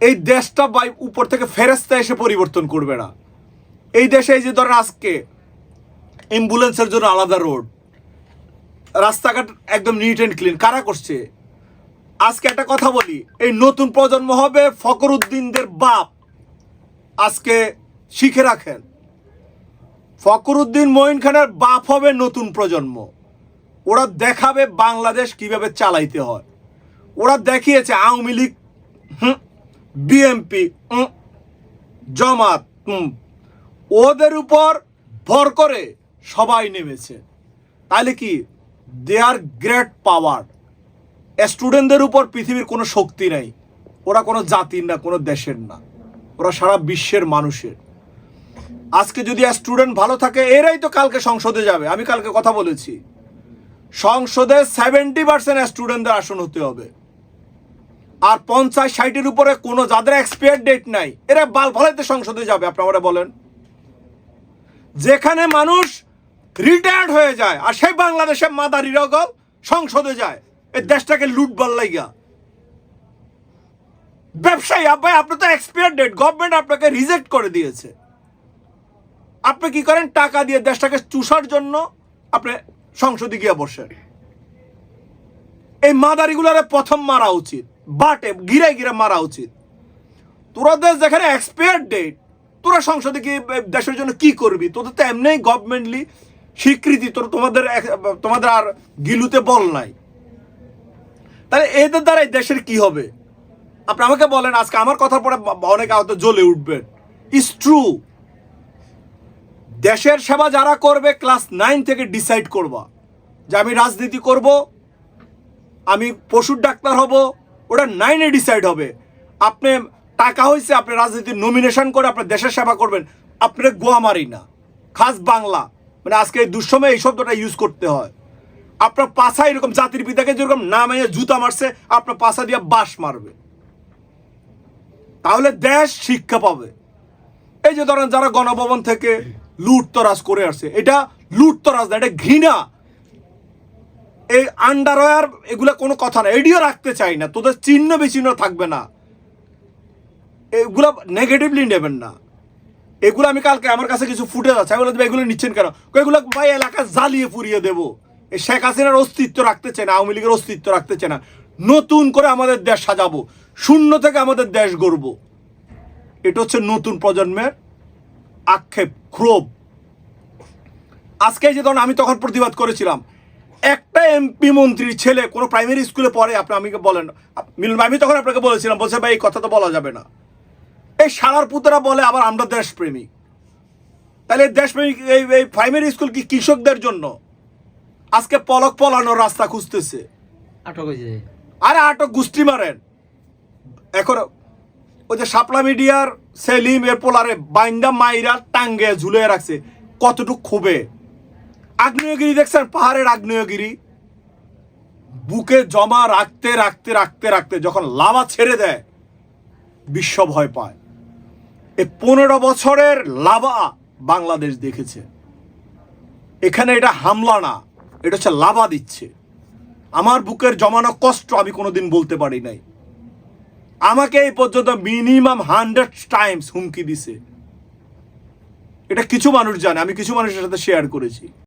এই দেশটা বাই উপর থেকে ফেরেস্তা এসে পরিবর্তন করবে না। এই দেশে এই যে ধরেন আজকে অ্যাম্বুলেন্সের জন্য আলাদা রোড, রাস্তাঘাট একদম নিট অ্যান্ড ক্লিন কারা করছে? আজকে একটা কথা বলি, এই নতুন প্রজন্ম হবে ফকরুদ্দিনদের বাপ। আজকে শিখে রাখেন ফকরুদ্দিন মঈন খানের বাপ হবে নতুন প্রজন্ম। ওরা দেখাবে বাংলাদেশ কীভাবে চালাইতে হয়। ওরা দেখিয়েছে আওয়ামী লীগ বিএমপি জমাত ওদের উপর ভর করে সবাই নেমেছে। তাহলে কি? দে আর গ্রেট পাওয়ার স্টুডেন্টদের উপর পৃথিবীর কোনো শক্তি নেই। ওরা কোনো জাতির না, কোনো দেশের না। ওরা সারা বিশ্বের মানুষের। আজকে যদি স্টুডেন্ট ভালো থাকে, এরাই তো কালকে সংসদে যাবে। আমি কালকে কথা বলেছি। সংসদে সেভেন্টি পার্সেন্ট স্টুডেন্টদের আসন হতে হবে। আর পঞ্চাশ ষাটের উপরে কোনো যাদের এক্সপায়ার ডেট নাই, এরা বাল ফলাইতে সংসদে যাবে আপনারা বলেন। যেখানে মানুষ রিটায়ার্ড হয়ে যায়, আর সেই বাংলাদেশের মাদারি রগল সংসদে যায়, এই দেশটাকে লুটবার লাইগা। ব্যবসায়ী আপনি তো এক্সপায়ার ডেট গভর্নমেন্ট আপনাকে রিজেক্ট করে দিয়েছে। আপনি কি করেন? টাকা দিয়ে দেশটাকে চুষার জন্য আপনি সংসদে গিয়ে বসেন। এই মাদারিগুলারে প্রথম মারা উচিত। বাটে গিরে গিরে মারা উচিত। তোরা দেশ যেখানে এক্সপায়ার ডেট তোরা সংসদে কি দেশের জন্য কি করবি? তোদের তো এমনি গভর্নমেন্টলি স্বীকৃতি, তোর তোমাদের তোমাদের আর গিলুতে বল নাই। তাহলে এদের দ্বারা এই দেশের কি হবে? আপনি আমাকে বলেন, আজকে আমার কথার পরে অনেকে হয়তো জ্বলে উঠবেন। ইস ট্রু দেশের সেবা যারা করবে ক্লাস নাইন থেকে ডিসাইড করবা। যে আমি রাজনীতি করব, আমি পশুর ডাক্তার হব ওটা নাইনে ডিসাইড হবে। আপনি টাকা হয়েছে আপনি রাজনীতির নমিনেশন করে আপনার দেশের সেবা করবেন, আপনি গোয়ামারি না। খাস বাংলা। মানে আজকে এই দুঃসময়ে এই শব্দটা ইউজ করতে হয়। আপনার পাশা এরকম জাতির পিতাকে যেরকম নামে জুতা মারছে, আপনার পাশা দিয়ে বাস মারবে। তাহলে দেশ শিক্ষা পাবে। এই যে ধরেন যারা গণভবন থেকে লুটতরাজ করে আসছে, এটা লুটতরাজ না, এটা ঘৃণা। এই আন্ডারওয়্যার এগুলো কোনো কথা না এডিও রাখতে চাই না, তোদের চিহ্ন বিচিহ্ন থাকবে না। এগুলো নেগেটিভলি নেবেন না। এগুলো আমি কালকে আমার কাছে কিছু ফুটেজ আছে, আমি বললাম এগুলো নিচ্ছেন কেন? এগুলো ভাই এলাকা জ্বালিয়ে পুড়িয়ে দেবো। শেখ হাসিনার অস্তিত্ব রাখতে চায় না, আওয়ামী লীগের অস্তিত্ব রাখতে চায় না। নতুন করে আমাদের দেশ সাজাবো, শূন্য থেকে আমাদের দেশ গড়ব। এটা হচ্ছে নতুন প্রজন্মের আক্ষেপ, ক্ষোভ। আজকে যে ধরুন আমি তখন প্রতিবাদ করেছিলাম একটা এমপি মন্ত্রীর ছেলে কোনো প্রাইমারি স্কুলে পড়ে আপনি আমাকে বলেন। মিলন আমি তখন আপনাকে বলেছিলাম বলছে ভাই এই কথা তো বলা যাবে না। এই সারার পুতরা বলে আবার আমরা দেশপ্রেমিক তাহলে দেশপ্রেমিক এই এই প্রাইমারি স্কুল কি কৃষকদের জন্য? আজকে পলক পলানোর রাস্তা খুঁজতেছে। আটক হয়েছে। আরে আটক গুষ্টি মারেন। এখন ওই যে শাপলা মিডিয়ার সেলিম এর পোলারে বাইন্দা মাইরা টাঙ্গে ঝুলে রাখছে। কতটুক খুবে আগ্নেয়গিরি দেখছেন? পাহাড়ের আগ্নেয়গিরি। বুকে জমা রাখতে রাখতে রাখতে রাখতে যখন লাভা ছেড়ে দেয়, বিশ্ব ভয় পায়। এ পনেরো বছরের লাভা বাংলাদেশ দেখেছে। এখানে এটা হামলা না, এটা হচ্ছে লাভা দিচ্ছে। আমার বুকের জমানো কষ্ট আমি কোনোদিন বলতে পারি নাই। আমাকে এই পর্যন্ত মিনিমাম হান্ড্রেড টাইমস হুমকি দিছে। এটা কিছু মানুষ জানে, আমি কিছু মানুষের সাথে শেয়ার করেছি।